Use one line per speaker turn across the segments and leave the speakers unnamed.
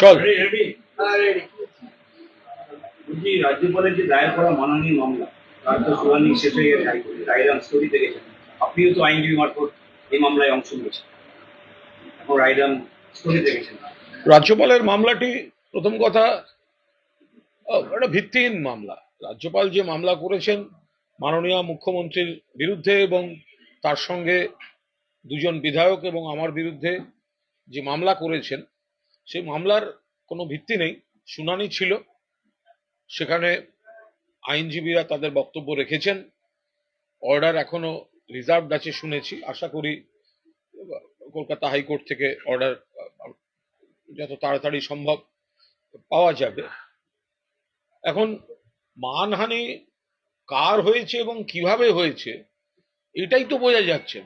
চল।
বলছি রাজ্যপালের যে দায়ের করা মাননীয় মামলা তার তো শুনানি শেষ হয়ে গেছে রায়দান স্থগিত আপনিও তো আইনজীবী মারফত এই মামলায় অংশ নিয়েছেন। এখন রায়দান স্থগিত রেখেছেন
রাজ্যপালের মামলাটি প্রথম কথা একটা ভিত্তিহীন মামলা। রাজ্যপাল যে মামলা করেছেন মাননীয় মুখ্যমন্ত্রীর বিরুদ্ধে এবং তার সঙ্গে দুজন বিধায়ক এবং আমার বিরুদ্ধে যে মামলা করেছেন সেই মামলার কোনো ভিত্তি নেই, শুনানি ছিল। সেখানে আইনজীবীরা তাদের বক্তব্য রেখেছেন। অর্ডার এখনও রিজার্ভ আছে শুনেছি। আশা করি কলকাতা হাইকোর্ট থেকে অর্ডার যত তাড়াতাড়ি সম্ভব পাওয়া যাবে। এখন মানহানি কার হয়েছে এবং কীভাবে হয়েছে, এটাই তো বোঝা যাচ্ছে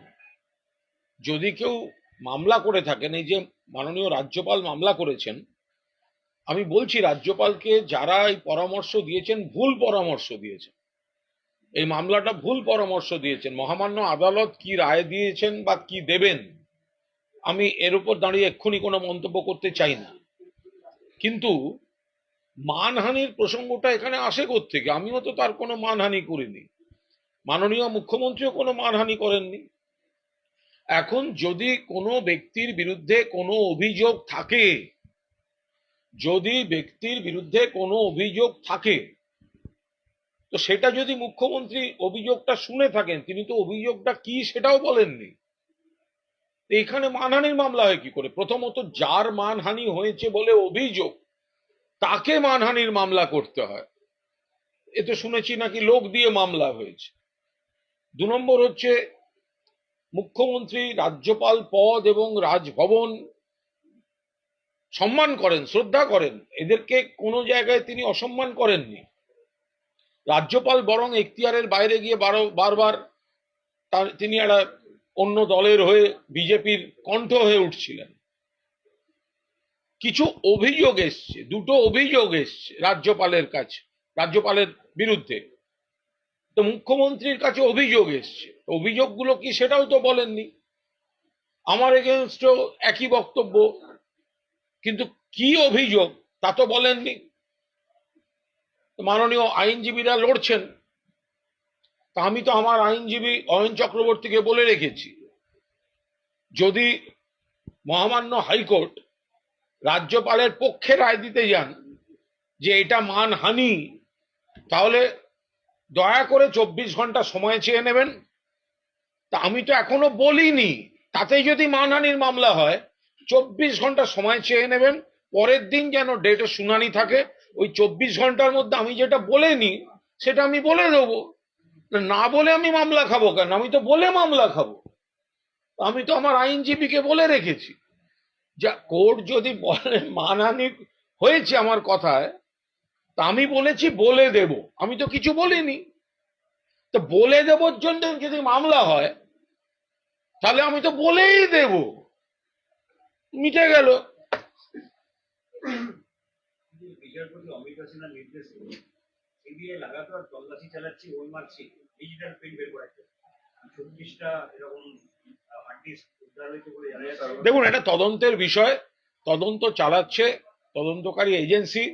যদি কেউ মামলা করে থাকেন, এই যে মাননীয় রাজ্যপাল মামলা করেছেন, আমি বলছি রাজ্যপালকে যারা এই পরামর্শ দিয়েছেন, ভুল পরামর্শ দিয়েছেন। এই মামলাটা ভুল পরামর্শ দিয়েছেন। মহামান্য আদালত কি রায় দিয়েছেন বা কি দেবেন, আমি এর উপর দাঁড়িয়ে এক্ষুনি কোনো মন্তব্য করতে চাই না। কিন্তু মানহানির প্রসঙ্গটা এখানে আসে থেকে আমিও তো তার কোনো মানহানি করিনি। মাননীয় মুখ্যমন্ত্রীও কোনো মানহানি করেননি। এখন যদি কোনো ব্যক্তির বিরুদ্ধে কোনো অভিযোগ থাকে, যদি ব্যক্তির বিরুদ্ধে কোনো অভিযোগ থাকে, তো সেটা যদি মুখ্যমন্ত্রী অভিযোগটা শুনে থাকেন, তিনি তো অভিযোগটা কি সেটাও বলেননি। এখানে মানহানির মামলা হয় কি করে? প্রথমত যার মানহানি হয়েছে বলে অভিযোগ, তাকে মানহানির মামলা করতে হয়। এ তো শুনেছি নাকি লোক দিয়ে মামলা হয়েছে। দু নম্বর হচ্ছে মুখ্যমন্ত্রী, রাজ্যপাল পদ এবং রাজভবন সম্মান করেন, শ্রদ্ধা করেন। এদেরকে কোনো জায়গায় তিনি অসম্মান করেননি। রাজ্যপাল বরং এখতিয়ারের বাইরে গিয়ে বারো, বারবার তার, তিনি একটা অন্য দলের হয়ে বিজেপির কণ্ঠ হয়ে উঠছিলেন। কিছু অভিযোগ এসছে, দুটো অভিযোগ এসছে রাজ্যপালের কাছে, রাজ্যপালের বিরুদ্ধে। তো মুখ্যমন্ত্রীর কাছে অভিযোগ এসছে। অভিযোগগুলো কি সেটাও তো বলেননি। আমার এগেনস্টও একই বক্তব্য, কিন্তু কি অভিযোগ তা তো বলেননি। মাননীয় আইনজীবীরা লড়ছেন। তা আমি তো আমার আইনজীবী অয়ন চক্রবর্তীকে বলে রেখেছি। যদি মহামান্য হাইকোর্ট রাজ্যপালের পক্ষে রায় দিতে যান যে এটা মানহানি, তাহলে দয়া করে চব্বিশ ঘণ্টা সময় চেয়ে নেবেন। তা আমি তো এখনও বলিনি। তাতেই যদি মানহানির মামলা হয়, চব্বিশ ঘণ্টা সময় চেয়ে নেবেন। পরের দিন যেন ডেটে শুনানি থাকে, ওই চব্বিশ ঘণ্টার মধ্যে আমি যেটা বলেনি, সেটা আমি বলে দেবো। না বলে আমি মামলা খাব কেন? আমি তো বলে মামলা খাব। আমি তো আমার আইনজীবীকে বলে রেখেছি। যা কোর্ট যদি বলে মানহানি হয়েছে আমার কথায় তা আমি বলেছি বলে দেব। আমি তো কিছু বলিনি। তো বলে দেবর জন্য যদি মামলা হয় তাহলে আমি তো বলেই দেব। মিটে গেল।
বিচারপতি অমিতা সিনহার নির্দেশ সিবিআই লাগাতার তল্লাশি চালাচ্ছে ওই মার্কশিট ডিজিটাল প্রিন্ট বের করাচ্ছে চব্বিশটা এরকম
দেখুন এটা তদন্তের বিষয়। তদন্ত চালাচ্ছে তদন্তকারী এজেন্সি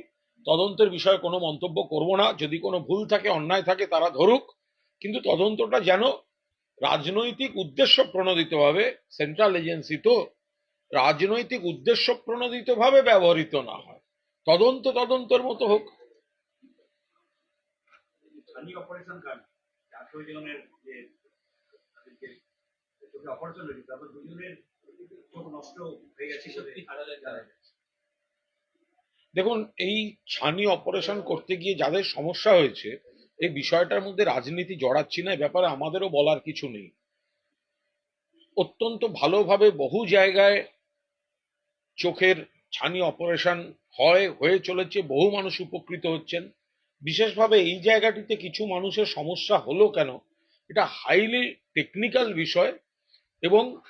তদন্তের বিষয়ে কোনো মন্তব্য করব না। যদি কোনো ভুল থাকে অন্যায় থাকে তারা ধরুক। কিন্তু তদন্তটা যেন রাজনৈতিক উদ্দেশ্য প্রণোদিতভাবে সেন্ট্রাল এজেন্সি তো রাজনৈতিক উদ্দেশ্য প্রণোদিতভাবে ব্যবহৃত না হয়। তদন্ত তদন্তের মতো হোক।
অপারেশন নষ্ট হয়ে গেছে।
দেখুন, এই ছানি অপারেশন করতে গিয়ে যাদের সমস্যা হয়েছে, এই বিষয়টার মধ্যে রাজনীতি জড়াচ্ছি না ব্যাপারে আমাদেরও বলার কিছু নেই। অত্যন্ত ভালোভাবে বহু জায়গায় চোখের ছানি অপারেশন হয়, হয়ে চলেছে, বহু মানুষ উপকৃত হচ্ছেন। বিশেষভাবে এই জায়গাটিতে কিছু মানুষের সমস্যা হলো কেন? এটা হাইলি টেকনিক্যাল বিষয় এবং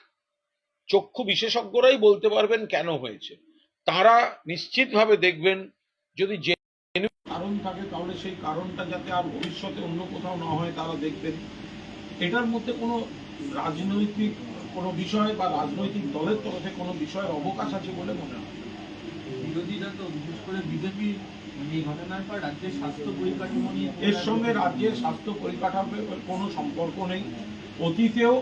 চক্ষু বিশেষজ্ঞরাই বলতে পারবেন কেন হয়েছে। তারা নিশ্চিতভাবে দেখবেন যদি যে কারণ থাকে তাহলে সেই কারণটা যাতে আর ভবিষ্যতে অন্য কোথাও না হয় তারা দেখবেন। এটার মধ্যে কোনো রাজনৈতিক কোনো বিষয় বা রাজনৈতিক দলের তরফে কোনো বিষয়ের অবকাশ আছে বলে মনে হয়। না।
বিরোধীরা তো বিশেষ করে বিজেপি এই ঘটনার পর রাজ্যের স্বাস্থ্য পরিকাঠামো নিয়ে
এর সঙ্গে রাজ্যের স্বাস্থ্য পরিকাঠামোর কোনো সম্পর্ক নেই। অতীতেও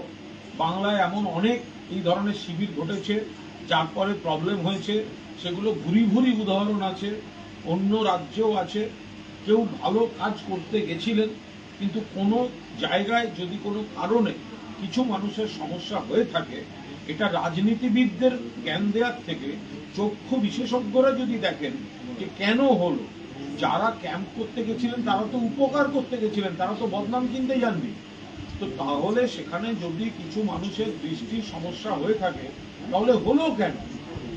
বাংলায় এমন অনেক এই ধরনের শিবির ঘটেছে। যার পরে প্রবলেম হয়েছে, সেগুলো ভুরি ভুরি উদাহরণ আছে, অন্য রাজ্যেও আছে। কেউ ভালো কাজ করতে গেছিলেন, কিন্তু কোনো জায়গায় যদি কোনো কারণে কিছু মানুষের সমস্যা হয়ে থাকে, এটা রাজনীতিবিদদের জ্ঞান দেওয়ার থেকে চক্ষু বিশেষজ্ঞরা যদি দেখেন যে কেন হলো, যারা ক্যাম্প করতে গেছিলেন, তারা তো উপকার করতে গেছিলেন, তারা তো বদনাম কিনতে যাননি। তো তাহলে সেখানে যদি কিছু মানুষের দৃষ্টির সমস্যা হয়ে থাকে তাহলে হলো কেন?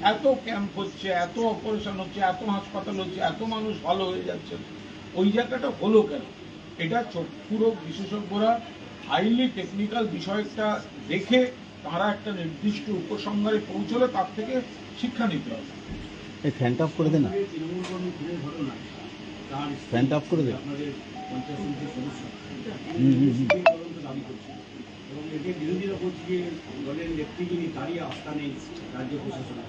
এত ক্যাম্প হচ্ছে এত অপারেশন হচ্ছে এত হাসপাতাল হচ্ছে এত মানুষ ভালো হয়ে যাচ্ছে। ওই জায়গাটা হলো কেন? এটা চক্ষুরোগ বিশেষজ্ঞরা হাইলি টেকনিক্যাল বিষয়টা দেখে তারা একটা নির্দিষ্ট উপসংহারে পৌঁছলে তার থেকে শিক্ষা নিতে হবে।
এই ফ্যানটা অফ করে দে না।
তৃণমূল কর্মী ঘটনা তার
অফ করে হুম, হুম, হুম।
দাবি করছে। এবং এতে বিরোধীরা বলছে যে দলের নেত্রী যিনি তারই আস্থা নেই রাজ্য প্রশাসনে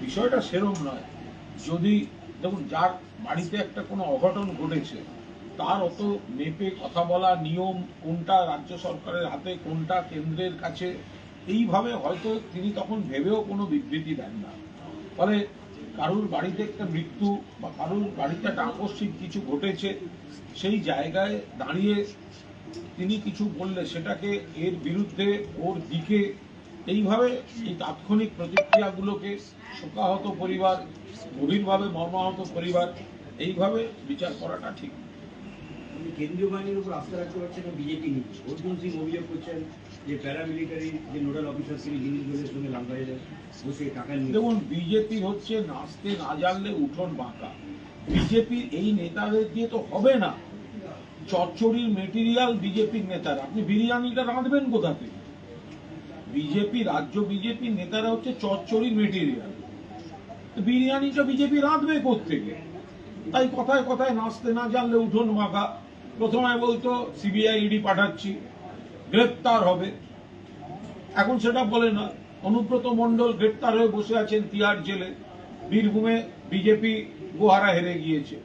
বিষয়টা সেরম নয়। যদি দেখুন, যার বাড়িতে একটা কোনো অঘটন ঘটেছে, তার অত মেপে কথা বলা নিয়ম কোনটা রাজ্য সরকারের হাতে, কোনটা কেন্দ্রের কাছে, এইভাবে হয়তো তিনি তখন ভেবেও কোনো বিবৃতি দেন না। ফলে কারুর বাড়িতে একটা মৃত্যু বা কারুর বাড়িতে একটা আকস্মিক কিছু ঘটেছে, সেই জায়গায় দাঁড়িয়ে তিনি কিছু বললে সেটাকে এর বিরুদ্ধে ওর দিকে এইভাবে এই তাৎক্ষণিক প্রতিক্রিয়াগুলোকে শোকাহত পরিবার, গভীরভাবে মর্মাহত পরিবার, এইভাবে বিচার করাটা ঠিক।
কেন্দ্রীয় বাহিনীর উপর আস্থা রাখতে পারছেন না, বিজেপি নিয়ে অর্জুন সিং অভিযোগ করছেন যে প্যারামিলিটারি যে নোডাল অফিসার তিনি জিনিসগুলোর সঙ্গে বসে টাকা নিয়ে
দেখুন, বিজেপি হচ্ছে নাচতে না জানলে উঠোন বাঁকা। বিজেপির এই নেতাদের দিয়ে তো হবে না। চচ্চড়ির মেটেরিয়াল বিজেপির নেতারা। আপনি বিরিয়ানিটা রাঁধবেন কোথা থেকে? বিজেপি, রাজ্য বিজেপির নেতারা হচ্ছে চচ্চড়ির মেটেরিয়াল বিরিয়ানিটা বিজেপি রাঁধবে থেকে তাই কথায় কথায় নাচতে না জানলে উঠোন বাঁকা। প্রথমে বলতো, সিবিআই ইডি পাঠাচ্ছি, গ্রেপ্তার হবে। এখন সেটা বলে না অনুব্রত মণ্ডল গ্রেপ্তার হয়ে বসে আছেন তিহার জেলে। বীরভূমে বিজেপি গোহারা হেরে গিয়েছে।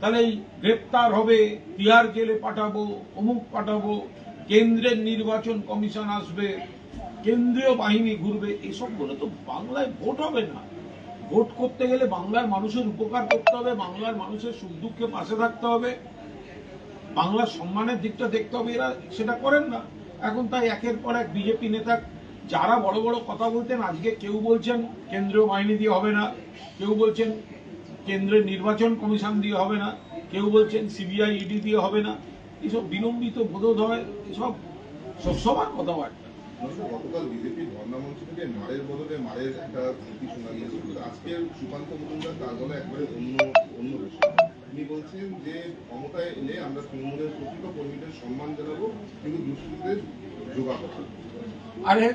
তাহলে এই গ্রেপ্তার হবে, তিহার জেলে পাঠাবো, অমুক পাঠাবো, কেন্দ্রের নির্বাচন কমিশন আসবে, কেন্দ্রীয় বাহিনী ঘুরবে, এসব বলে তো বাংলায় ভোট হবে না। ভোট করতে গেলে বাংলার মানুষের উপকার করতে হবে, বাংলার মানুষের সুখ দুঃখে পাশে থাকতে হবে। বাংলার সম্মানের দিকটা দেখতে হবে, এরা সেটা করেন না। এখন তাই একের পর এক বিজেপি নেতা যারা বড় বড় কথা বলতেন আজকে কেউ বলছেন কেন্দ্রীয় বাহিনী দিয়ে হবে না কেউ বলছেন কেন্দ্রের নির্বাচন কমিশন দিয়ে হবে না কেউ বলছেন সিবিআই ইডি দিয়ে হবে না এসব বিলম্বিত বোধোদয় এসব সবসময় কথাবার্তা
গতকাল থেকে মারের বদলে মারের একটা নীতি শোনা গিয়েছিল। আজকে সুকান্ত মজুমদার তার গলা একবারে অন্য অন্য বিষয়। তিনি বলছেন যে ক্ষমতায় এলে আমরা তৃণমূলের কর্মীদের সম্মান জানাব কিন্তু দুষ্কৃতীদের
আরে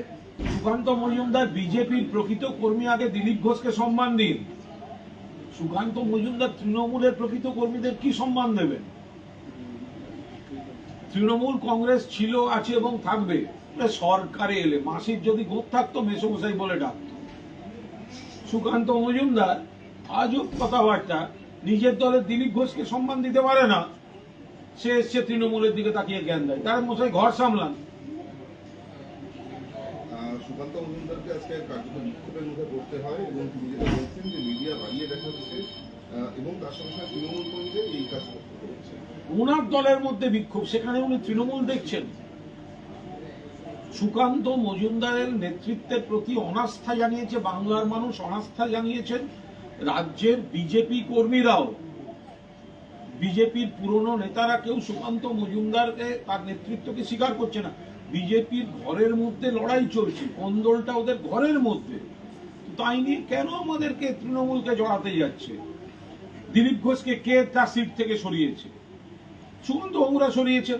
সুকান্ত মজুমদার বিজেপির প্রকৃত কর্মী আগে দিলীপ ঘোষকে সম্মান দিন। সুকান্ত মজুমদার তৃণমূলের প্রকৃত কর্মীদের কি সম্মান দেবেন? তৃণমূল কংগ্রেস ছিল, আছে এবং থাকবে। সরকারে এলে, মাসির যদি গোপ থাকতো, মেসমশাই বলে ডাকতো। সুকান্ত মজুমদার আজব কথাবার্তা, নিজের দলের দিলীপ ঘোষকে সম্মান দিতে পারে না, সে এসছে তৃণমূলের দিকে তাকিয়ে জ্ঞান দেয়। তার মশাই ঘর সামলান।
সুকান্ত মজুমদারকে আজকে কার্যত বিক্ষোভের মুখে পড়তে হয় এবং তিনি যেটা বলছেন যে মিডিয়া বাড়িয়ে দেখাচ্ছে আহ, এবং তার সঙ্গে সঙ্গে তৃণমূল কর্মীদের এই কাজ করতে হচ্ছে
ওনার দলের মধ্যে বিক্ষোভ সেখানে উনি তৃণমূল দেখছেন। সুকান্ত মজুমদারের নেতৃত্বের প্রতি অনাস্থা জানিয়েছে বাংলার মানুষ অনাস্থা জানিয়েছেন রাজ্যের বিজেপি কর্মীরাও। বিজেপির পুরনো নেতারা কেউ সুকান্ত মজুমদারকে তার নেতৃত্বকে স্বীকার করছে না। বিজেপির ঘরের মধ্যে লড়াই চলছে, কোন্দলটা ওদের ঘরের মধ্যে। তাই নিয়ে কেন আমাদেরকে তৃণমূলকে জড়াতে যাচ্ছে? দিলীপ ঘোষকে কে তার সিট থেকে সরিয়েছে? সুকান্ত বাবুরা সরিয়েছেন।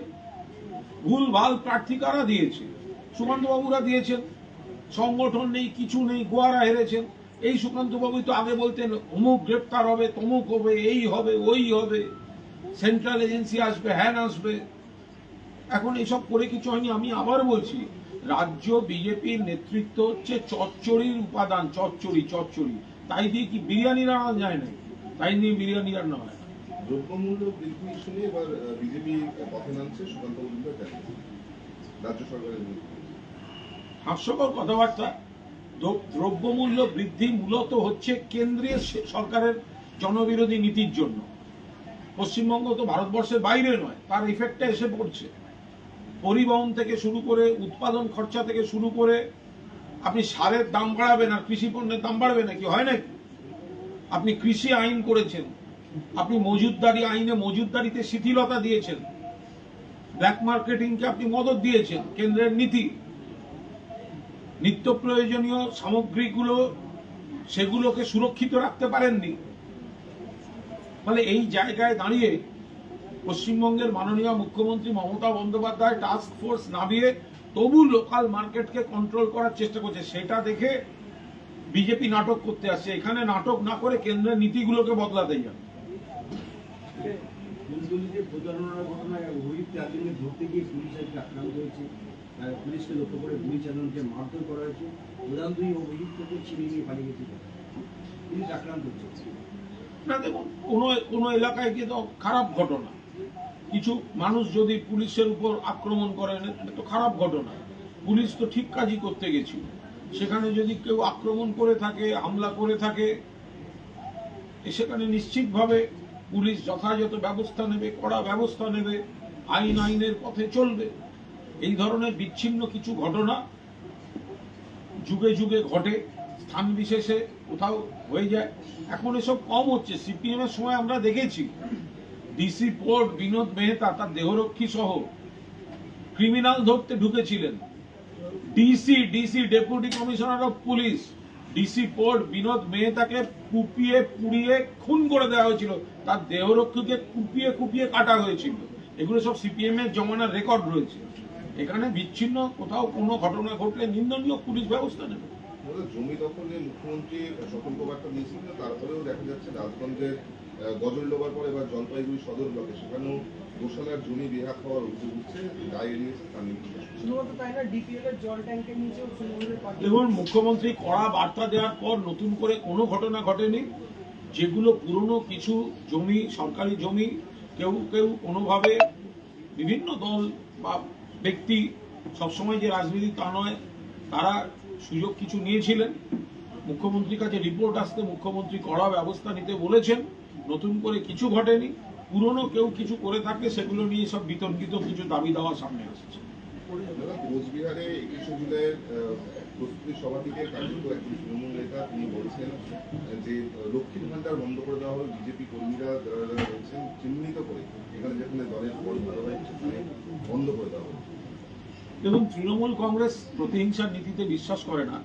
ভুল ভালো প্রার্থী কারা দিয়েছে? সুকান্ত বাবুরা দিয়েছেন। সংগঠন নেই, কিছু নেই, গোয়ারা হেরেছেন। এই সুকান্ত বাবু তো আগে বলতেন, অমুক গ্রেপ্তার হবে, তমুক হবে, এই হবে, ওই হবে। সেন্ট্রাল এজেন্সি আসবে, হ্যান আসবে। এখন এসব করে কিছু হয়নি আমি আবার বলছি রাজ্য বিজেপির নেতৃত্ব হচ্ছে চচ্চড়ির উপাদান চচ্চড়ি চচ্চড়ি। তাই দিয়ে কি বিরিয়ানি রান্না যায় না তাই নিয়ে বিরিয়ানি রান্না হয়
দ্রব্যমূল্য বৃদ্ধি শুনে এবার বিজেপি পথে নামছে সুকান্ত মজুমদার রাজ্য সরকারের
হাস্যকর কথাবার্তা। দ্রব্যমূল্য বৃদ্ধি মূলত হচ্ছে কেন্দ্রীয় সরকারের জনবিরোধী নীতির জন্য। পশ্চিমবঙ্গ তো ভারতবর্ষের বাইরে নয় তার ইফেক্টটা এসে পড়ছে। পরিবহন থেকে শুরু করে উৎপাদন খরচা থেকে শুরু করে আপনি সারের দাম বাড়াবেন আর কৃষি পণ্যের দাম বাড়বে নাকি? হয় নাকি? আপনি কৃষি আইন করেছেন। আপনি মজুদদারি আইনে মজুদদারিতে শিথিলতা দিয়েছেন। ব্ল্যাক মার্কেটিংকে আপনি মদত দিয়েছেন, কেন্দ্রের নীতি। নিত্য প্রয়োজনীয় সামগ্রীগুলো সেগুলোকে সুরক্ষিত রাখতে পারেননি। ফলে এই জায়গায় দাঁড়িয়ে পশ্চিমবঙ্গের মাননীয় মুখ্যমন্ত্রী মমতা বন্দ্যোপাধ্যায় টাস্ক ফোর্স নামিয়ে তবু লোকাল মার্কেটকে কন্ট্রোল করার চেষ্টা করছে। সেটা দেখে বিজেপি নাটক করতে আসছে। এখানে নাটক না করে কেন্দ্রের নীতিগুলোকে বদলাতে
পুলিশকে লক্ষ্য করে গুলি চালানোকে মারধর করা হয়েছে। প্রধান দুই অভিযুক্তকে ছিনিয়ে নিয়ে পালিয়ে গেছে। পুলিশ আক্রান্ত হচ্ছে।
না দেখুন কোনো কোনো এলাকায় গিয়ে তো খারাপ ঘটনা। কিছু মানুষ যদি পুলিশের উপর আক্রমণ এটা তো খারাপ ঘটনা। পুলিশ তো ঠিক কাজই করতে গেছিল। সেখানে যদি কেউ আক্রমণ করে থাকে, হামলা করে থাকে সেখানে নিশ্চিতভাবে পুলিশ যথাযথ ব্যবস্থা নেবে, কড়া ব্যবস্থা নেবে, আইন আইনের পথে চলবে। এই ধরনের বিচ্ছিন্ন কিছু ঘটনা যুগে যুগে ঘটে, স্থান বিশেষে কোথাও হয়ে যায়। এখন এসব কম হচ্ছে। সিপিএমের সময় আমরা দেখেছি। ডিসি পোর্ট বিনোদ মেহতা, তার দেহরক্ষী সহ ক্রিমিনাল ধরতে ঢুকেছিলেন। DC DC deputy commissioner of police, DC port Binod মেহতাকে কুপিয়ে, পুড়িয়ে, খুন করে দেওয়া হয়েছিল। তার দেহরক্ষীকে কুপিয়ে কুপিয়ে কাটা হয়েছিল। এগুলো সব সিপিএম এর জমানার রেকর্ড রয়েছে। এখানে বিচ্ছিন্ন কোথাও কোনো ঘটনা ঘটলে নিন্দনীয় পুলিশ ব্যবস্থা নেবে।
জমি দখলে মুখ্যমন্ত্রী সতর্কবার্তা দিয়েছিলেন, তারপরেও দেখা যাচ্ছে রাজগঞ্জের গজলডোবার পর এবার জলপাইগুড়ি সদর ব্লকে। সেখানেও গোশালার জমি বেহাত হওয়ার অভিযোগ উঠছে। দায়
পার্টি
দেখুন মুখ্যমন্ত্রী কড়া বার্তা দেওয়ার পর নতুন করে কোনো ঘটনা ঘটেনি। যেগুলো পুরনো কিছু জমি সরকারি জমি কেউ কেউ কোনোভাবে বিভিন্ন দল বা ব্যক্তি সবসময় যে রাজনীতি তা নয় তারা সুযোগ কিছু নিয়েছিলেন। মুখ্যমন্ত্রীর কাছে রিপোর্ট আসতে মুখ্যমন্ত্রী কড়া ব্যবস্থা নিতে বলেছেন। নতুন করে কিছু ঘটেনি পুরনো কেউ কিছু করে থাকলে সেগুলো নিয়ে সব বিতর্কিত কিছু দাবি দাওয়া সামনে আসছে।
কোচবিহারে একুশে জুলাইয়ের প্রস্তুতি সভা থেকে কার্যত একজন তৃণমূল নেতা তিনি বলছেন যে লক্ষ্মীর ভান্ডার বন্ধ করে দেওয়া বিজেপি কর্মীরা যারা যারা রয়েছেন চিহ্নিত করে এখানে যেখানে দলের পর ধারাবাহিক সেখানে বন্ধ করে দেওয়া
দেখুন তৃণমূল কংগ্রেস প্রতিহিংসার নীতিতে বিশ্বাস করে না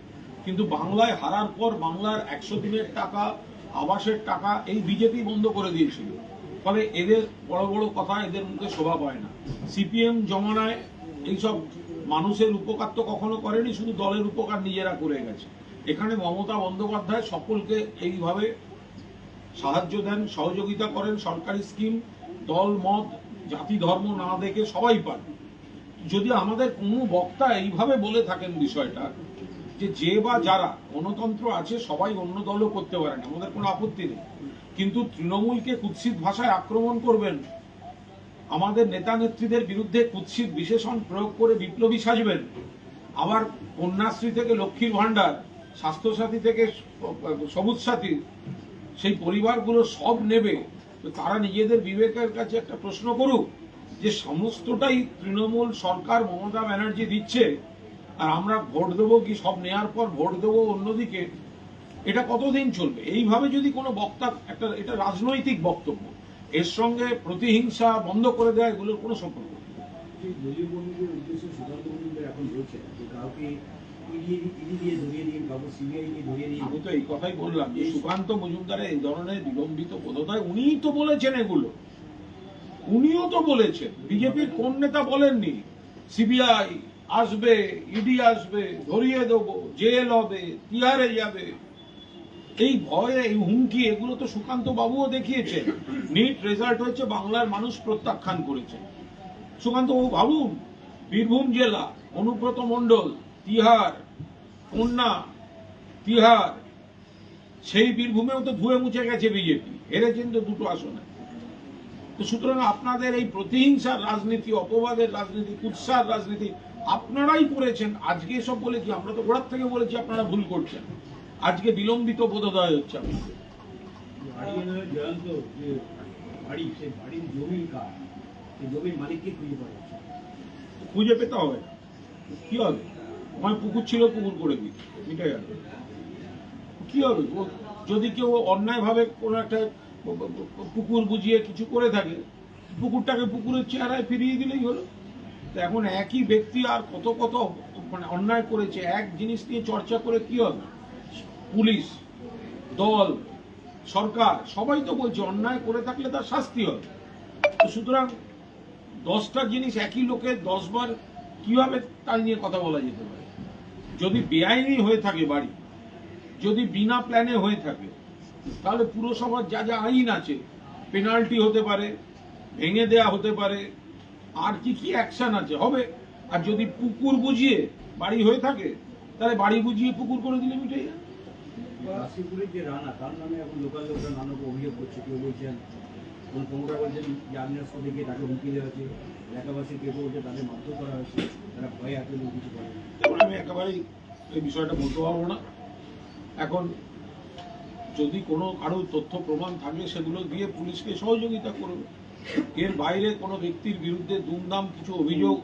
কিন্তু বাংলায় হারার পর বাংলার একশো দিনের টাকা আবাসের টাকা এই বিজেপি বন্ধ করে দিয়েছিল। ফলে এদের বড় বড় কথা এদের মুখে শোভা পায় না। সিপিএম জমানায় এইসব মানুষের উপকার তো কখনো করেনি, শুধু দলের উপকার নিজেরা করে গেছে। এখানে মমতা বন্দ্যোপাধ্যায় সকলকে এইভাবে সাহায্য দেন, সহযোগিতা করেন, সরকারি স্কিম, দল, মত, জাতি, ধর্ম না দেখে সবাই পান। যদি আমাদের কোনো বক্তা এইভাবে বলে থাকেন বিষয়টা যে যে বা যারা গণতন্ত্র আছে, সবাই অন্য দলও করতে পারেন আমাদের কোনো আপত্তি নেই। কিন্তু তৃণমূলকে কুৎসিত ভাষায় আক্রমণ করবেন, আমাদের নেতা নেত্রীদের বিরুদ্ধে কুৎসিত বিশেষণ প্রয়োগ করে বিপ্লবী সাজবেন। আবার কন্যাশ্রী থেকে লক্ষ্মীর ভাণ্ডার, স্বাস্থ্যসাথী থেকে সবুজ সাথী, সেই পরিবারগুলো সব নেবে। তারা নিজেদের বিবেকের কাছে একটা প্রশ্ন করুক যে, সমস্তটাই তৃণমূল সরকার মমতা ব্যানার্জি দিচ্ছে আর আমরা ভোট দেবো কি সব নেয়ার পর ভোট দেবো অন্যদিকে? এটা কতদিন চলবে? এইভাবে যদি কোনো বক্তা একটা এটা রাজনৈতিক বক্তব্য এর সঙ্গে প্রতিহিংসা বন্ধ করে দেওয়া এগুলোর কোনো সম্পর্ক
দিয়ে দিয়ে
আমি তো এই কথাই বললাম যে সুকান্ত মজুমদারের এই ধরনের বিলম্বিত উনিই তো বলেছেন এগুলো। উনিও তো বলেছেন। বিজেপির কোন নেতা বলেননি? সিবিআই আসবে, ইডি আসবে, ধরিয়ে দেবো, জেল হবে তিহারে যাবে। এই ভয়ে, এই হুমকি, এগুলো তো সুকান্ত বাবুও দেখিয়েছে। নিট রেজাল্ট হয়েছে, বাংলার মানুষ প্রত্যাখ্যান করেছে। সুকান্ত বাবু, ভাবুন, বীরভূম জেলা, অনুব্রত মণ্ডল, তিহার কন্যা তিহার, সেই বীরভূমেও তো ধুয়ে মুছে গেছে বিজেপি। হেরেছেন তো দুটো আসনে। তো সুতরাং আপনাদের এই প্রতিহিংসার রাজনীতি, অপবাদের রাজনীতি, কুৎসার রাজনীতি আপনারাই করেছেন। আজকে সব বলেছি আমরা তো গোড়ার থেকে বলেছি আপনারা ভুল করছেন। আজকে বিলম্বিত বোধোদয় হচ্ছে
খুঁজে
পেতে হবে কি হবে? আমার পুকুর ছিল পুকুর করে দিই। মিটে গেল। কি হবে? যদি কেউ অন্যায়ভাবে কোনো একটা পুকুর বুঝিয়ে কিছু করে থাকে পুকুরটাকে পুকুরের চেহারায় ফিরিয়ে দিলেই হলো। তো এখন একই ব্যক্তি আর কত কত মানে অন্যায় করেছে, এক জিনিস নিয়ে চর্চা করে কি হবে? পুলিশ, দল, সরকার, সবাই তো বলছে অন্যায় করে থাকলে তার শাস্তি হবে। সুতরাং দশটা জিনিস একই লোকের দশবার কীভাবে তার নিয়ে কথা বলা যেতে পারে? যদি বেআইনি হয়ে থাকে বাড়ি, যদি বিনা প্ল্যানে হয়ে থাকে, তাহলে পুরসভার যা যা আইন আছে পেনাল্টি হতে পারে, ভেঙে দেয়া হতে পারে আর কি কি অ্যাকশন আছে? হবে। আর যদি পুকুর বুঝিয়ে বাড়ি হয়ে থাকে তাহলে বাড়ি বুঝিয়ে পুকুর করে দিলে মিটে যায়।
কাশীপুরের যে রানা তার নামে এখন লোকাল লোকরা নানা অভিযোগ করছে কেউ বলছেন কোন প্রমোটার বলছেন যে আগ্নেয়াস্ত্র থেকে তাকে হুমকি দেওয়া হয়েছে এলাকাবাসী কেউ বলছে তাদের মারধর করা হয়েছে তারা ভয়ে এত কিছু করে
যেমন আমি একেবারেই এই বিষয়টা বলতে পারব না। এখন যদি কোনো কারও তথ্য প্রমাণ থাকে সেগুলো দিয়ে পুলিশকে সহযোগিতা করবে এর বাইরে কোনো ব্যক্তির বিরুদ্ধে দুমদাম কিছু অভিযোগ,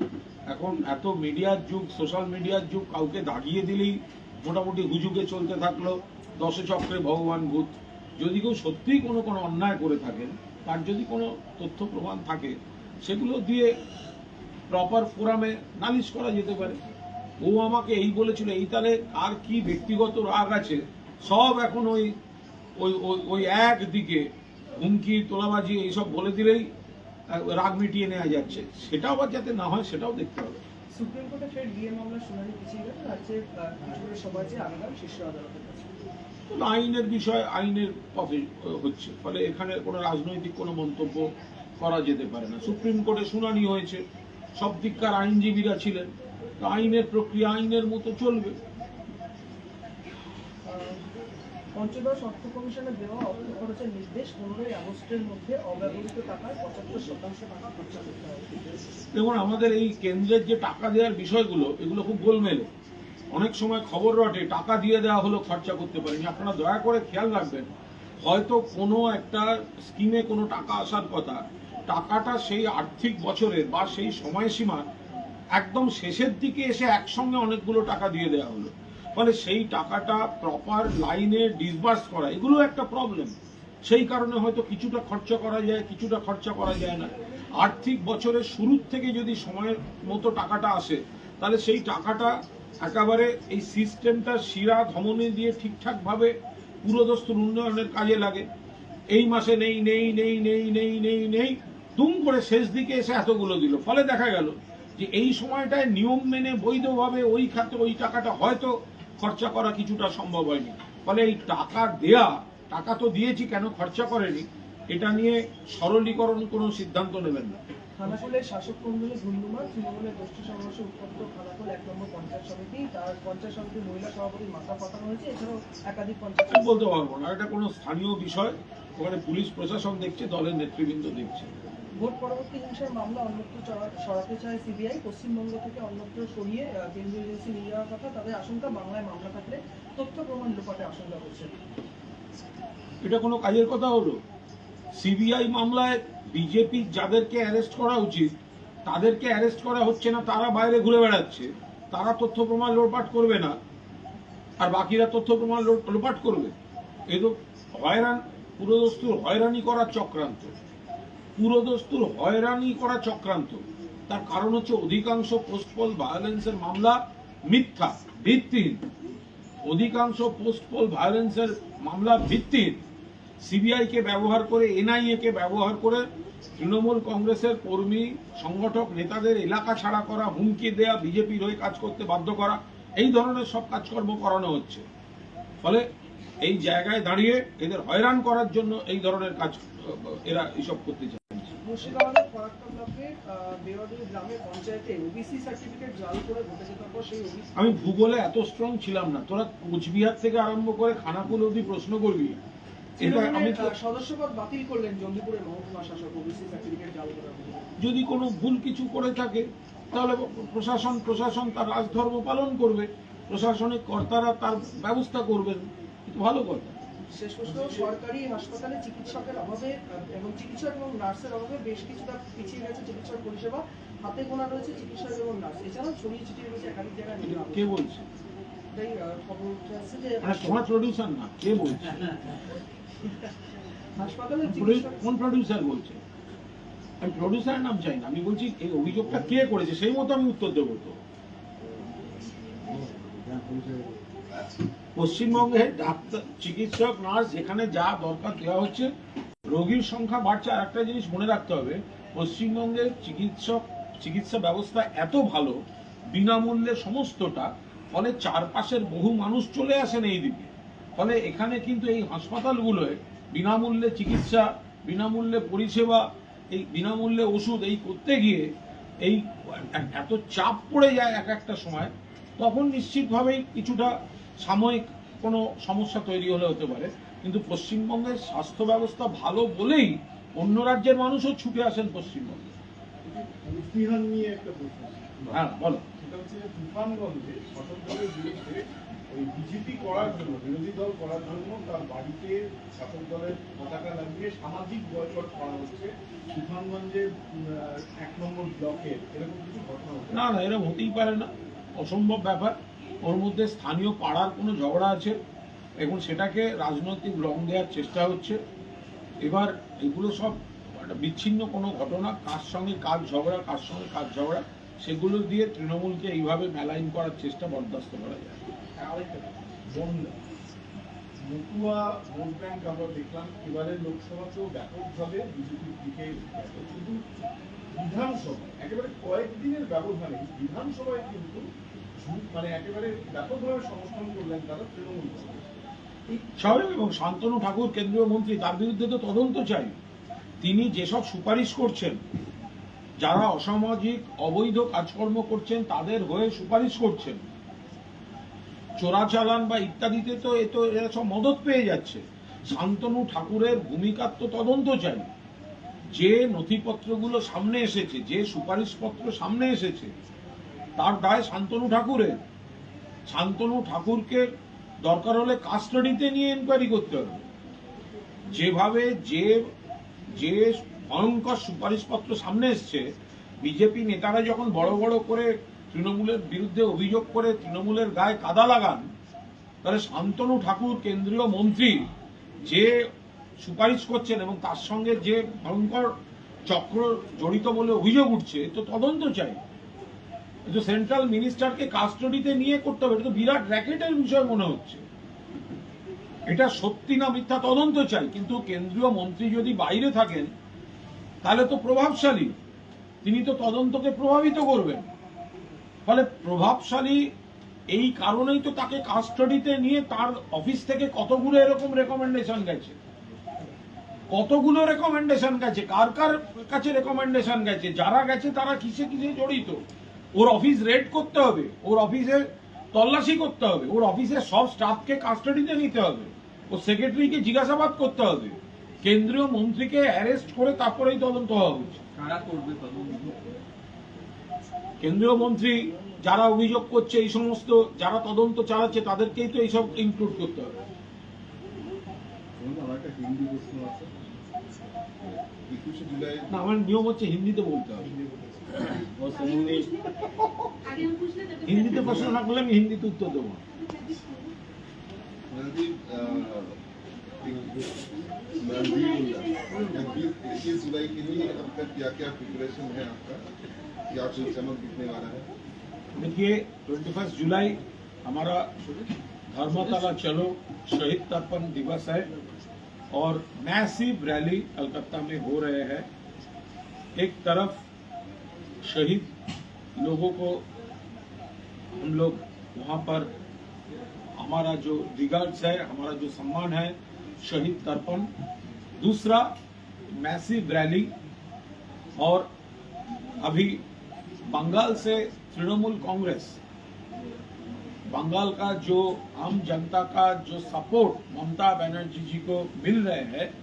এখন এত মিডিয়ার যুগ, সোশ্যাল মিডিয়ার যুগ, কাউকে দাগিয়ে দিলেই মোটামুটি হুজুগে চলতে থাকল দশে চক্রে ভগবান ভূত যদি কেউ সত্যিই কোনো কোনো অন্যায় করে থাকেন, তার যদি কোনো তথ্য প্রমাণ থাকে, সেগুলো দিয়ে প্রপার ফোরামে নালিশ করা যেতে পারে। ও আমাকে এই বলেছিল, এই তালে আর কি ব্যক্তিগত রাগ আছে, সব এখন ওই ওই, ওই- ওই এক দিকে হুমকি তোলাবাজি এইসব বলে দিলেই রাগ মিটিয়ে নেওয়া যাচ্ছে। সেটাও আবার যাতে না হয় সেটাও দেখতে হবে।
সুপ্রিম কোর্টে ফের ডিএ মামলার শুনানি পিছিয়ে গেল। রাজ্যের আহ, সবাই যে আবেদন শীর্ষ আদালতের কাছে।
আইনের বিষয় আইনের পথে হচ্ছে। ফলে এখানে কোনো রাজনৈতিক কোনো মন্তব্য করা যেতে পারে না। সুপ্রিম কোর্টে শুনানি হয়েছে। সব দিককার আইনজীবীরা ছিলেন। আইনের প্রক্রিয়া আইনের মতো চলবে।
পঞ্চদশ অর্থ কমিশনের দেওয়া অর্থ খরচের নির্দেশ পনেরোই আগস্টের মধ্যে অব্যবহৃত টাকায় পঁচাত্তর শতাংশ টাকা খরচা করতে হবে।
দেখুন, আমাদের এই কেন্দ্রের যে টাকা দেওয়ার বিষয়গুলো, এগুলো খুব গোলমেলে। অনেক সময় খবর রটে, টাকা দিয়ে দেওয়া হলো খরচা করতে পারেনি। আপনারা দয়া করে খেয়াল রাখবেন, হয়তো কোনো একটা স্কিমে কোনো টাকা আসার কথা, টাকাটা সেই আর্থিক বছরের বা সেই সময়সীমার একদম শেষের দিকে এসে একসঙ্গে অনেকগুলো টাকা দিয়ে দেওয়া হলো। ফলে সেই টাকাটা প্রপার লাইনে ডিসবার্স করা এগুলো একটা প্রবলেম সেই কারণে হয়তো কিছুটা খরচা করা যায়, কিছুটা খরচা করা যায় না। আর্থিক বছরের শুরুর থেকে যদি সময়ের মতো টাকাটা আসে, তাহলে সেই টাকাটা একেবারে এই সিস্টেমটা শিরা ধমনি দিয়ে ঠিকঠাকভাবে পুরোদস্তুর উন্নয়নের কাজে লাগে। এই মাসে নেই নেই নেই নেই নেই নেই নেই, দুম করে শেষ দিকে এসে এতগুলো দিল। ফলে দেখা গেল যে এই সময়টায় নিয়ম মেনে বৈধভাবে ওই খাতে ওই টাকাটা হয়তো খরচা করা কিছুটা সম্ভব হয়নি। ফলে এই টাকা দেয়া টাকা তো দিয়েছি কেন খরচা করেনি? এটা নিয়ে সরলীকরণ কোনো সিদ্ধান্ত নেবেন না।
খানাকুলের শাসক মন্ডলে ধুন্ধুমার তৃণমূলের গোষ্ঠী সংঘর্ষে উত্তপ্ত খানাকুল এক নম্বর পঞ্চায়েত সমিতি। তার পঞ্চায়েত সমিতির মহিলা সভাপতির মাথা হয়েছে। এছাড়াও একাধিক পঞ্চায়েত
বলতে পারব না। এটা কোনো স্থানীয় বিষয়। ওখানে পুলিশ প্রশাসন দেখছে দলের নেতৃবৃন্দ দেখছে।
ভোট পরবর্তী হিংসার মামলা অন্যত্র সরাতে চায় সিবিআই, পশ্চিমবঙ্গ থেকে অন্যত্র সরিয়ে কেন্দ্রীয় এজেন্সি নিয়ে যাওয়ার কথা তাদের আশঙ্কা, বাংলায় মামলা থাকলে তথ্য প্রমাণ লোপাটে আশঙ্কা করছে।
এটা কোনো কাজের কথা হলো? সিবিআই মামলায় বিজেপি যাদেরকে অ্যারেস্ট করা উচিত, তাদেরকে অ্যারেস্ট করা হচ্ছে না, তারা বাইরে ঘুরে বেড়াচ্ছে, তারা তথ্য প্রমাণ লোপাট করবে না, আর বাকিরা তথ্য প্রমাণ লোপাট করবে? এ তো হয়রান পুরোদস্তুর হয়রানি করার চক্রান্ত। পুরোদস্তুর হয়রানি করা চক্রান্ত। তার কারণ হচ্ছে অধিকাংশ পোস্টপল ভায়োলেন্সের মামলা মিথ্যা, ভিত্তিহীন। অধিকাংশ পোস্টপল ভায়োলেন্সের মামলা ভিত্তিহীন। সিবিআই কে ব্যবহার করে, এনআইএ কে ব্যবহার করে তৃণমূল কংগ্রেসের কর্মী, সংগঠক, নেতাদের এলাকা ছাড়া করা, হুমকি দেয়া, বিজেপির হয়ে কাজ করতে বাধ্য করা, এই ধরনের সব কাজকর্ম করানো হচ্ছে। ফলে এই জায়গায় দাঁড়িয়ে এদের হয়রান করার জন্য এই ধরনের কাজ, এরা এইসব করতে চায়।
মুর্শিদাবাদের ফরাক্কা ব্লকের বেওয়ারি গ্রামে পঞ্চায়েতে ওবিসি সার্টিফিকেট জাল করে ভোটে জেতার পর সেই ওবিসি
আমি ভূগোলে এত স্ট্রং ছিলাম না। তোরা কোচবিহার থেকে আরম্ভ করে খানাকুল অব্দি প্রশ্ন করবি। এটা আমি
সদস্যপদ বাতিল করলেন জঙ্গিপুরের মহকুমা শাসক ওবিসি সার্টিফিকেট জাল করার
যদি কোনো ভুল কিছু করে থাকে তাহলে প্রশাসন প্রশাসন তার রাজধর্ম পালন করবে। প্রশাসনিক কর্তারা তার ব্যবস্থা করবেন। ভালো কথা।
শেষ প্রশ্ন সরকারি হাসপাতালে চিকিৎসকের অভাবে এবং চিকিৎসক এবং নার্সের অভাবে বেশ কিছুটা পিছিয়ে গেছে চিকিৎসক পরিষেবা হাতে গোনা রয়েছে চিকিৎসক এবং নার্স এছাড়াও ছড়িয়ে ছিটিয়ে রয়েছে একাধিক জায়গায়
কে বলছে
আহ, খবর উঠে আসছে যে
মানে তোমার প্রডিউসার না কে বলছে
হাসপাতালে
কোন প্রডিউসার বলছে আমি প্রডিউসারের নাম চাই না আমি বলছি এই অভিযোগটা কে করেছে সেই মতো আমি উত্তর দেবো তো পশ্চিমবঙ্গে ডাক্তার, চিকিৎসক, নার্স এখানে যা দরকার দেওয়া হচ্ছে, রোগীর সংখ্যা বাড়ছে। আর একটা জিনিস মনে রাখতে হবে পশ্চিমবঙ্গের চিকিৎসক, চিকিৎসা ব্যবস্থা এত ভালো, বিনামূল্যে সমস্তটা, ফলে চারপাশের বহু মানুষ চলে আসেন এই দিকে। ফলে এখানে কিন্তু এই হাসপাতালগুলোয় বিনামূল্যে চিকিৎসা, বিনামূল্যে পরিষেবা, এই বিনামূল্যে ওষুধ এই করতে গিয়ে এই এত চাপ পড়ে যায় এক একটা সময়, তখন নিশ্চিতভাবেই কিছুটা সাময়িক কোনো সমস্যা তৈরি হলে হতে পারে কিন্তু পশ্চিমবঙ্গের স্বাস্থ্য ব্যবস্থা ভালো বলেই অন্য রাজ্যের মানুষও ছুটে আসেন পশ্চিমবঙ্গে।
নিয়ে একটা প্রশ্ন।
হ্যাঁ বলো।
সেটা হচ্ছে যে তুফানগঞ্জে শাসক দলের বিরুদ্ধে ওই বিজেপি করার জন্য বিরোধী দল করার জন্য তার বাড়িতে শাসক দলের পতাকা লাগিয়ে সামাজিক বয়কট করা হচ্ছে। তুফানগঞ্জে এক নম্বর ব্লকে এরকম কিছু ঘটনা
না না এরকম হতেই পারে না। অসম্ভব ব্যাপার। ওর মধ্যে স্থানীয় পাড়ার কোনো ঝগড়া আছে? এবং সেটাকে রাজনৈতিক রং দেওয়ার চেষ্টা হচ্ছে। এবার এগুলো সব একটা বিচ্ছিন্ন কোনো ঘটনা, কার সঙ্গে কার ঝগড়া, কার সঙ্গে কার ঝগড়া, সেগুলো দিয়ে তৃণমূলকে এইভাবে মেলাইন করার চেষ্টা বরদাস্ত করা যায়।
মতুয়া ভোট ব্যাংক আমরা দেখলাম এবারে লোকসভাতেও ব্যাপকভাবে বিজেপির দিকে। শুধু বিধানসভায়, একেবারে কয়েকদিনের ব্যবধানে বিধানসভায় কিন্তু মানে
শান্তনু ঠাকুর, কেন্দ্রীয় মন্ত্রী, তার বিরুদ্ধে তো তদন্ত চাই। তিনি যেসব সুপারিশ করছেন, যারা অসামাজিক, অবৈধ কাজকর্ম করছেন, তাদের হয়ে সুপারিশ করছেন। চোরাচালান বা ইত্যাদিতে তো এ তো এরা সব মদত পেয়ে যাচ্ছে। শান্তনু ঠাকুরের ভূমিকার তো তদন্ত চাই। যে নথিপত্রগুলো সামনে এসেছে, যে সুপারিশপত্র সামনে এসেছে তার দায় শান্তনু ঠাকুরের। শান্তনু ঠাকুরকে দরকার হলে কাস্টাডিতে নিয়ে এনকোয়ারি করতে হবে। যেভাবে যে যে ভয়ঙ্কর সুপারিশপত্র সামনে এসছে, বিজেপি নেতারা যখন বড় বড় করে তৃণমূলের বিরুদ্ধে অভিযোগ করে তৃণমূলের গায়ে কাদা লাগান, তাহলে শান্তনু ঠাকুর কেন্দ্রীয় মন্ত্রী যে সুপারিশ করছেন এবং তার সঙ্গে যে ভয়ঙ্কর চক্র জড়িত বলে অভিযোগ উঠছে তো তদন্ত চাই। তো সেন্ট্রাল মিনিস্টারকে কাস্টডিতে নিয়ে করতে হবে, এটা তো বিরাট র্যাকেটের বিষয় মনে হচ্ছে। এটা সত্যি না মিথ্যা তদন্ত চাই, কিন্তু কেন্দ্রীয় মন্ত্রী যদি বাইরে থাকেন, তাহলে তো প্রভাবশালী। তিনি তো তদন্তকে প্রভাবিত করবেন। ফলে প্রভাবশালী এই কারণেই তো তাকে কাস্টডিতে নিয়ে তার অফিস থেকে কতগুলো এরকম রেকমেন্ডেশন গেছে? কতগুলো রেকমেন্ডেশন গেছে? কার কার কাছে রেকমেন্ডেশন গেছে? যারা গেছে তারা কিসে কিসে জড়িত? ওর অফিস রেড করতে হবে ওর অফিসে তল্লাশি করতে হবে ওর অফিসের সব স্টাফকে কাস্টাডিতে নিতে হবে ওর সেক্রেটারিকে জিজ্ঞাসাবাদ করতে হবে কেন্দ্রীয় মন্ত্রীকে অ্যারেস্ট করে তারপরেই তদন্ত হওয়া উচিত
কারা করবে তদন্ত?
কেন্দ্রীয় মন্ত্রী যারা অভিযোগ করছে এই সমস্ত যারা তদন্ত চালাচ্ছে তাদেরকেই তো এইসব ইনক্লুড করতে হবে। না আমার নিয়ম হচ্ছে হিন্দিতে বলতে হবে। ও হিন্দি হিন্দিতে প্রশ্ন না করলে আমি হিন্দিতে উত্তর দেবো না।
रणदीप इक्कीस जुलाई के लिए अब तक क्या क्या प्रिपरेशन है आपका क्या कोई चमक दिखने वाला है
देखिए ट्वेंटी फर्स्ट जुलाई हमारा धर्मतला चलो शहीद तर्पण दिवस है और मैसिव रैली कलकत्ता में हो रहे हैं एक तरफ शहीद लोगों को हम लोग वहाँ पर हमारा जो रिगार्ड्स है, हमारा जो सम्मान है, शहीद तर्पण दूसरा, मैसिव रैली और अभी बंगाल से तृणमूल कांग्रेस, बंगाल का जो आम जनता का जो सपोर्ट ममता बनर्जी जी को मिल रहे हैं,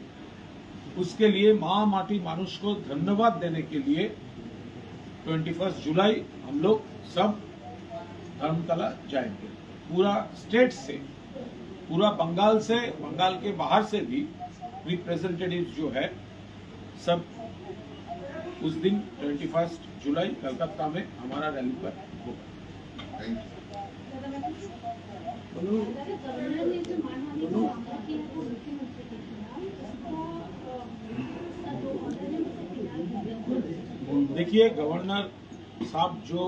उसके लिए माँ माटी मानुष को धन्यवाद देने के लिए 21 जुलाई हम लोग सब धर्मतला जाएँगे। पूरा स्टेट से पूरा बंगाल से बंगाल के बाहर से भी रिप्रेजेंटेटिव जो है सब उस दिन 21 जुलाई कलकत्ता में हमारा रैली पर होगा
थैंक यू
देखिए, गवर्नर साहब जो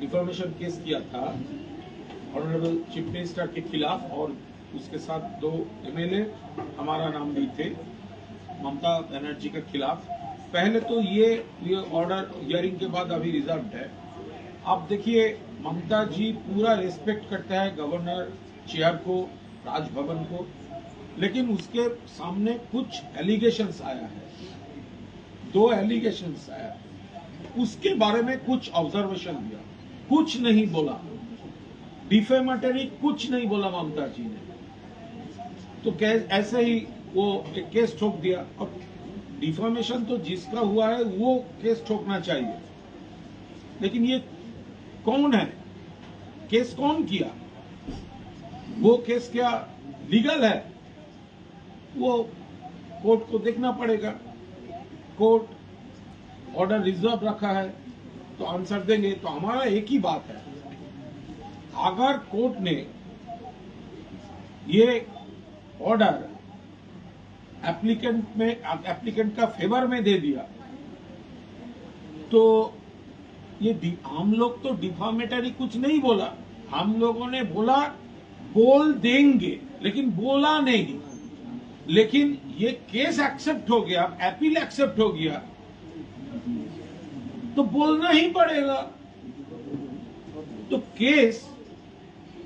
डिफॉर्मेशन केस किया था ऑनरेबल चीफ मिनिस्टर के खिलाफ और उसके साथ दो एमएलए हमारा नाम भी थे, ममता बनर्जी के खिलाफ। पहले तो ये ये ऑर्डर हियरिंग के बाद अभी रिज़र्व है। आप देखिए, ममता जी पूरा रिस्पेक्ट करता है गवर्नर चेयर को, राजभवन को, लेकिन उसके सामने कुछ एलिगेशंस आया है। दो एलिगेशन आया। उसके बारे में कुछ ऑब्जर्वेशन दिया। कुछ नहीं बोला। डिफेमेटरी कुछ नहीं बोला ममता जी ने। तो ऐसे ही वो एक केस ठोक दिया। अब डिफॉर्मेशन तो जिसका हुआ है, वो केस ठोकना चाहिए। लेकिन ये कौन है? केस कौन किया? वो केस क्या लीगल है? वो कोर्ट को देखना पड़ेगा। कोर्ट ऑर्डर रिज़र्व रखा है तो आंसर देंगे तो हमारा एक ही बात है। अगर कोर्ट ने ये ऑर्डर एप्लीकेंट में, एप्लीकेंट का फेवर में दे दिया तो ये हम लोग तो डिफामेटरी कुछ नहीं बोला। हम लोगों ने बोला, बोल देंगे, लेकिन बोला नहीं। लेकिन ये केस एक्सेप्ट हो गया अपील एक्सेप्ट हो गया तो बोलना ही पड़ेगा। तो केस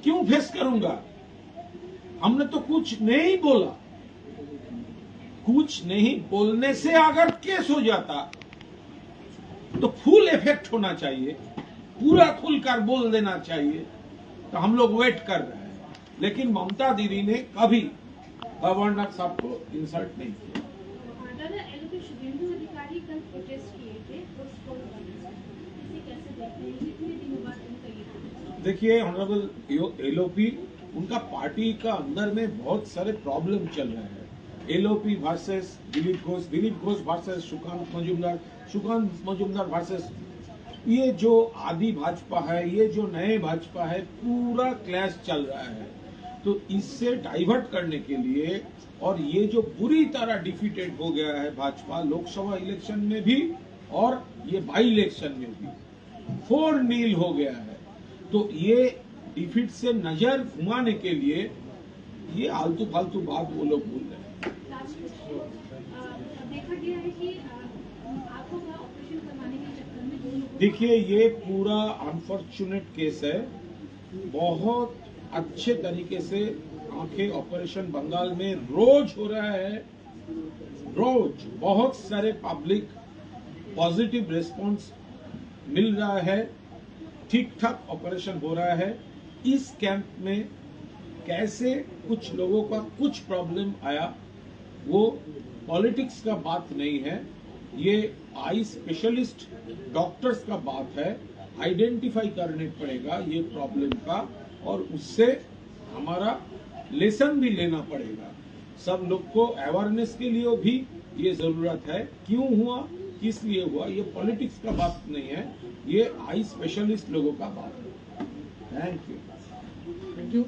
क्यों फेस करूँगा? हमने तो कुछ नहीं बोला। कुछ नहीं बोलने से अगर केस हो जाता तो फुल इफ़ेक्ट होना चाहिए, पूरा खुलकर बोल देना चाहिए। तो हम लोग वेट कर रहे हैं। लेकिन ममता दीदी ने कभी गवर्नर साहब को इंसल्ट नहीं किया।
उनका
देखिए ऑनरेबल एलओपी उनका पार्टी का अंदर में बहुत सारे प्रॉब्लम चल रहे हैं। LOP versus Dilip Ghosh Dilip Ghosh versus Sukanta Majumdar Sukanta Majumdar versus ये जो आदि भाजपा है ये जो नए भाजपा है पूरा क्लैश चल रहा है। तो इससे डाइवर्ट करने के लिए और ये जो बुरी तरह डिफीटेड हो गया है भाजपा लोकसभा इलेक्शन में भी और ये बाई इलेक्शन में भी, फोर नील हो गया है। तो ये डिफीट से नज़र घुमाने के लिए ये आलतू फालतू बात वो लोग बोल रहे हैं। देखिए, ये पूरा अनफॉर्चुनेट केस है। बहुत अच्छे तरीके से आँखें ऑपरेशन बंगाल में रोज हो रहा है। रोज बहुत सारे पब्लिक पॉजिटिव रिस्पांस मिल रहा है। ठीक ठाक ऑपरेशन हो रहा है। इस कैंप में कैसे कुछ लोगों का कुछ प्रॉब्लम आया, वो पॉलिटिक्स का बात नहीं है। ये आई स्पेशलिस्ट डॉक्टर्स का बात है। आइडेंटिफाई करने पड़ेगा ये प्रॉब्लम का। और उससे हमारा लेसन भी लेना पड़ेगा। सब लोग को अवेयरनेस के लिए भी ये ज़रूरत है। क्यों हुआ? किस लिए हुआ? ये पॉलिटिक्स का बात नहीं है। ये आई स्पेशलिस्ट लोगों का बात है। Thank you
thank you